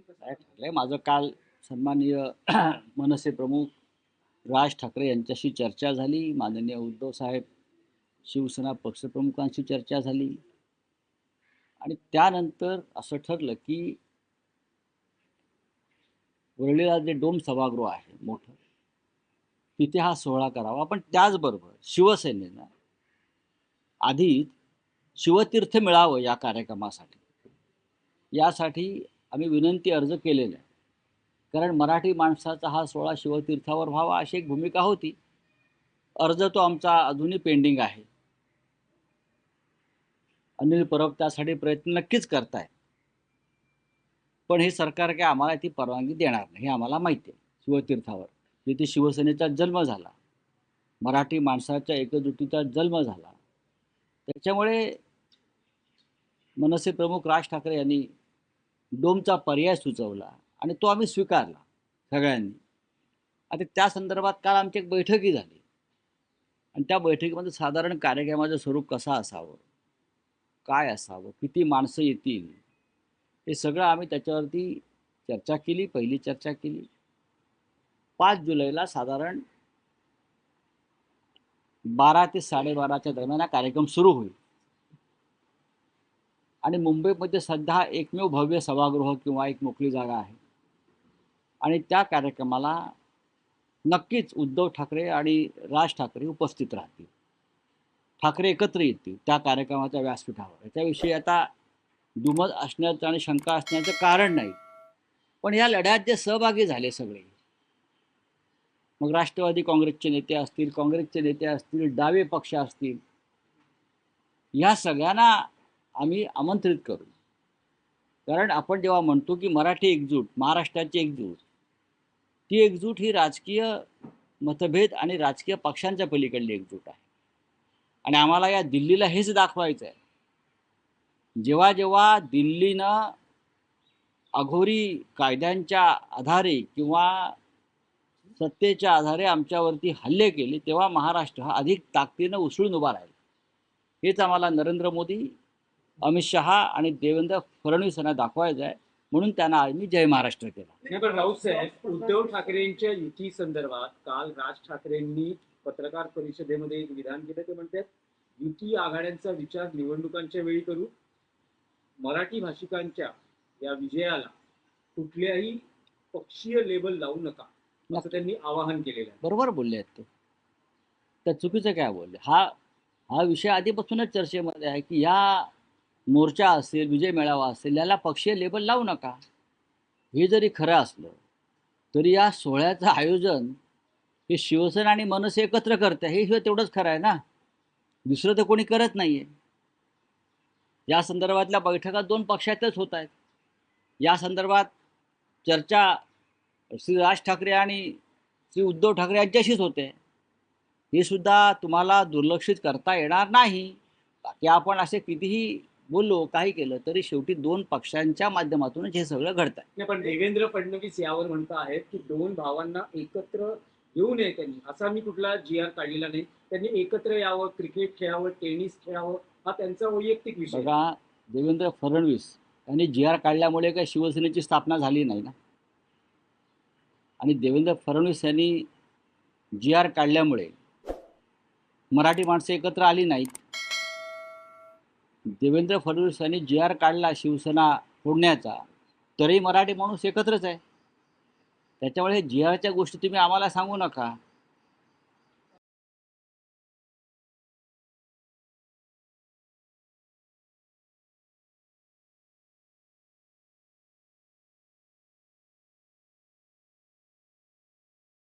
ठरलंय? माझं काल सन्माननीय मनसे प्रमुख राज ठाकरे यांच्याशी चर्चा झाली. माननीय उद्धव साहेब शिवसेना पक्षप्रमुखांशी चर्चा झाली. आणि त्यानंतर असं ठरलं की वरळीला जे डोम सभागृह आहे मोठं तिथे हा सोहळा करावा. पण त्याचबरोबर शिवसेनेनं आधी शिवतीर्थ मिळावं या कार्यक्रमासाठी. यासाठी आम्ही विनंती अर्ज केलेला. आहे कारण मराठी माणसाचा हा सोळा शिवतीर्थावर व्हावा अशी एक भूमिका होती. अर्ज तो आमचा अजूनही पेंडिंग आहे. अनिल परब त्यासाठी प्रयत्न नक्कीच करताय पण हे सरकार काय आम्हाला ती परवानगी देणार नाही हे आम्हाला माहिती आहे. शिवतीर्थावर. जिथे शिवसेनेचा जन्म झाला मराठी माणसाच्या एकजुटीचा जन्म झाला. त्याच्यामुळे मनसे प्रमुख राज ठाकरे यांनी डोमचा पर्याय सुचवला आणि तो आम्ही स्वीकारला सगळ्यांनी. आता त्या संदर्भात काल आमची एक बैठकही झाली. आणि त्या बैठकीमध्ये साधारण कार्यक्रमाचं स्वरूप कसा असावं? काय असावं? किती माणसं येतील? हे सगळं आम्ही त्याच्यावरती चर्चा केली पहिली चर्चा केली. पाच जुलैला साधारण बारा ते साडेबाराच्या दरम्यान हा कार्यक्रम सुरू होईल. आणि मुंबईमध्ये सध्या एकमेव भव्य सभागृह किंवा एक मोकळी जागा आहे. आणि त्या कार्यक्रमाला नक्कीच उद्धव ठाकरे आणि राज ठाकरे उपस्थित राहतील. ठाकरे एकत्र येतील त्या कार्यक्रमाच्या व्यासपीठावर. याच्याविषयी आता दुमत असण्याचं आणि शंका असण्याचं कारण नाही. पण या लढ्यात जे सहभागी झाले सगळे मग राष्ट्रवादी काँग्रेसचे नेते असतील काँग्रेसचे नेते असतील डावे पक्ष असतील या सगळ्यांना आम्ही आमंत्रित करू. कारण आपण जेव्हा म्हणतो की मराठी एकजूट महाराष्ट्राची एकजूट ती एकजूट ही राजकीय मतभेद आणि राजकीय पक्षांच्या पलीकडली एकजूट आहे. आणि आम्हाला या दिल्लीला हेच दाखवायचं आहे जेव्हा जेव्हा दिल्लीनं अघोरी कायद्यांच्या आधारे किंवा सत्तेच्या आधारे आमच्यावरती हल्ले केले तेव्हा महाराष्ट्र हा अधिक ताकदीनं उसळून उभा राहील. हेच आम्हाला नरेंद्र मोदी अमित शहा आणि देवेंद्र फडणवीस यांना दाखवायचं आहे. म्हणून त्यांना आम्ही जय महाराष्ट्र केला. पण राऊत साहेब उद्धव ठाकरेंच्या युती संदर्भात काल राज ठाकरेंनी पत्रकार परिषदेमध्ये एक विधान केलं. ते म्हणतात युती आघाड्यांचा विचार निवडणुकांच्या वेळी करू. मराठी भाषिकांच्या या विजयाला कुठल्याही पक्षीय लेबल लावू नका. असं त्यांनी आवाहन केलेलं आहे. बरोबर बोलले आहेत ते. तर चुकीचं काय बोलले? हा हा विषय आधीपासूनच चर्चेमध्ये आहे की या मोर्चा असेल विजय मेळावा असेल याला पक्षीय लेबल लावू नका. हे जरी खरं असलं तरी या सोहळ्याचं आयोजन हे शिवसेना आणि मनसे एकत्र करते हे हे तेवढंच खरं आहे ना? दुसरं तर कोणी करत नाही आहे या संदर्भातल्या बैठका दोन पक्षातच होत आहेत. या संदर्भात चर्चा श्री राज ठाकरे आणि श्री उद्धव ठाकरे यांच्याशीच होते. हे सुद्धा तुम्हाला दुर्लक्षित करता येणार नाही. बाकी आपण असे कितीही बोललो काही केलं तरी शेवटी दोन पक्षांच्या माध्यमातूनच हे सगळं घडत आहे पण देवेंद्र फडणवीस यावर म्हणत आहेत की दोन भावांना एकत्र येऊ नये त्यांनी. असा मी कुठला जी आर काढलेला नाही. त्यांनी एकत्र यावं क्रिकेट खेळावं टेनिस खेळावं हा त्यांचा वैयक्तिक विषय. बघा देवेंद्र फडणवीस यांनी जी आर काढल्यामुळे काही शिवसेनेची स्थापना झाली नाही ना? आणि देवेंद्र फडणवीस यांनी जी आर काढल्यामुळे मराठी माणसं एकत्र आली नाहीत. देवेंद्र फडणवीस यांनी जी आर काढला शिवसेना फोडण्याचा तरी मराठी माणूस एकत्रच आहे. त्याच्यामुळे जी आरच्या गोष्टी तुम्ही आम्हाला सांगू नका.